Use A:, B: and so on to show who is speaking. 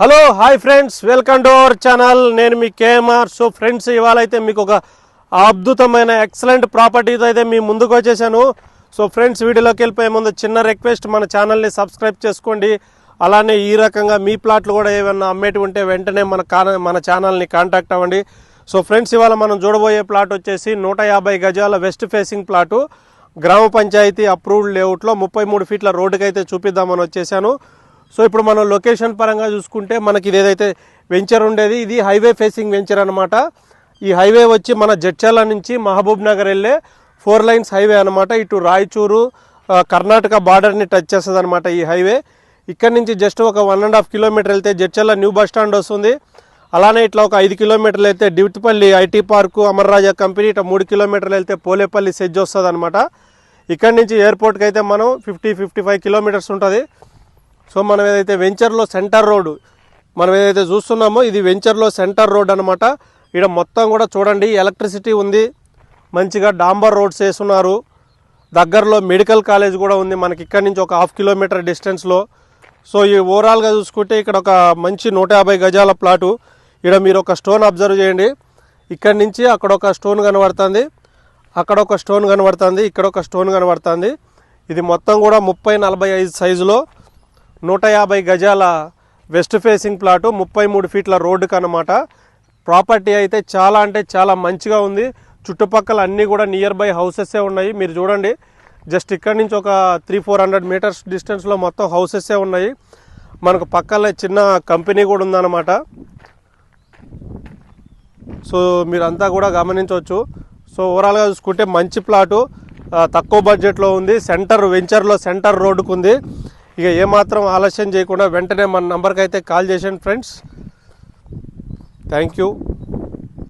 A: Hello hi friends welcome to our channel నేను మీ KMR so friends ఇవాళ అయితే మీకు ఒక అద్భుతమైన ఎక్సలెంట్ ప్రాపర్టీతో అయితే మీ ముందుకు వచ్చేసాను. సో ఫ్రెండ్స్ వీడియోలోకి వెళ్ళిపోయే ముందు చిన్న రిక్వెస్ట్ మన ఛానల్ని సబ్స్క్రైబ్ చేసుకోండి. అలానే ఈ రకంగా మీ ప్లాట్లు కూడా ఏమైనా అమ్మేటి ఉంటే వెంటనే మన మన ఛానల్ని కాంటాక్ట్ అవ్వండి. సో ఫ్రెండ్స్ ఇవాళ మనం చూడబోయే ప్లాట్ వచ్చేసి నూట యాభై గజాల వెస్ట్ ఫేసింగ్ ప్లాటు గ్రామ పంచాయతీ అప్రూవ్డ్ లేఅవుట్లో ముప్పై మూడు ఫీట్ల రోడ్డుకైతే చూపిద్దామని వచ్చేసాను. సో ఇప్పుడు మనం లొకేషన్ పరంగా చూసుకుంటే మనకి ఇది ఏదైతే వెంచర్ ఉండేది ఇది హైవే ఫేసింగ్ వెంచర్ అనమాట ఈ హైవే వచ్చి మన జడ్చర్ల నుంచి మహబూబ్ నగర్ వెళ్ళే ఫోర్ లైన్స్ హైవే అనమాట ఇటు రాయచూరు కర్ణాటక బార్డర్ని టచ్ చేస్తుంది అనమాట ఈ హైవే ఇక్కడ నుంచి జస్ట్ ఒక వన్ అండ్ హాఫ్ కిలోమీటర్ వెళ్తే జడ్చర్ల న్యూ బస్ స్టాండ్ వస్తుంది. అలానే ఇట్లా ఒక ఐదు కిలోమీటర్లు అయితే డ్యూటిపల్లి ఐటీ పార్కు అమర్రాజా కంపెనీ ఇట్లా మూడు కిలోమీటర్లు వెళ్తే పోలేపల్లి సెజ్ వస్తుంది అనమాట ఇక్కడ నుంచి ఎయిర్పోర్ట్కి అయితే మనం ఫిఫ్టీ ఫిఫ్టీ ఫైవ్ కిలోమీటర్స్ ఉంటుంది. సో మనం ఏదైతే వెంచర్లో సెంటర్ రోడ్ మనం ఏదైతే చూస్తున్నామో ఇది వెంచర్లో సెంటర్ రోడ్ అనమాట ఇక్కడ మొత్తం కూడా చూడండి ఎలక్ట్రిసిటీ ఉంది మంచిగా డాంబర్ రోడ్స్ వేస్తున్నారు దగ్గరలో మెడికల్ కాలేజ్ కూడా ఉంది మనకి ఇక్కడ నుంచి ఒక హాఫ్ కిలోమీటర్ డిస్టెన్స్లో సో ఈ ఓవరాల్గా చూసుకుంటే ఇక్కడ ఒక మంచి నూట యాభై గజాల ప్లాటు ఇక్కడ మీరు ఒక స్టోన్ అబ్జర్వ్ చేయండి. ఇక్కడ నుంచి అక్కడ ఒక స్టోన్ కనబడుతుంది అక్కడ ఒక స్టోన్ కనబడుతుంది ఇక్కడ ఒక స్టోన్ కనబడుతుంది. ఇది మొత్తం కూడా ముప్పై నలభై ఐదు సైజులో నూట యాభై గజాల వెస్ట్ ఫేసింగ్ ప్లాటు ముప్పై మూడు ఫీట్ల రోడ్డుకి అనమాట ప్రాపర్టీ అయితే చాలా అంటే చాలా మంచిగా ఉంది. చుట్టుపక్కల అన్నీ కూడా నియర్ బై హౌసెసే ఉన్నాయి. మీరు చూడండి. జస్ట్ ఇక్కడ నుంచి ఒక త్రీ ఫోర్ హండ్రెడ్ మీటర్స్ డిస్టెన్స్లో మొత్తం హౌసెసే ఉన్నాయి. మనకు పక్కనే చిన్న కంపెనీ కూడా ఉందన్నమాట. సో మీరంతా కూడా గమనించవచ్చు. సో ఓవరాల్గా చూసుకుంటే మంచి ప్లాటు. తక్కువ బడ్జెట్లో ఉంది. సెంటర్ వెంచర్లో సెంటర్ రోడ్డుకు ఉంది. ఇక ఏమాత్రం ఆలస్యం చేయకుండా వెంటనే మన నంబర్కి అయితే కాల్ చేసాను ఫ్రెండ్స్. Thank you.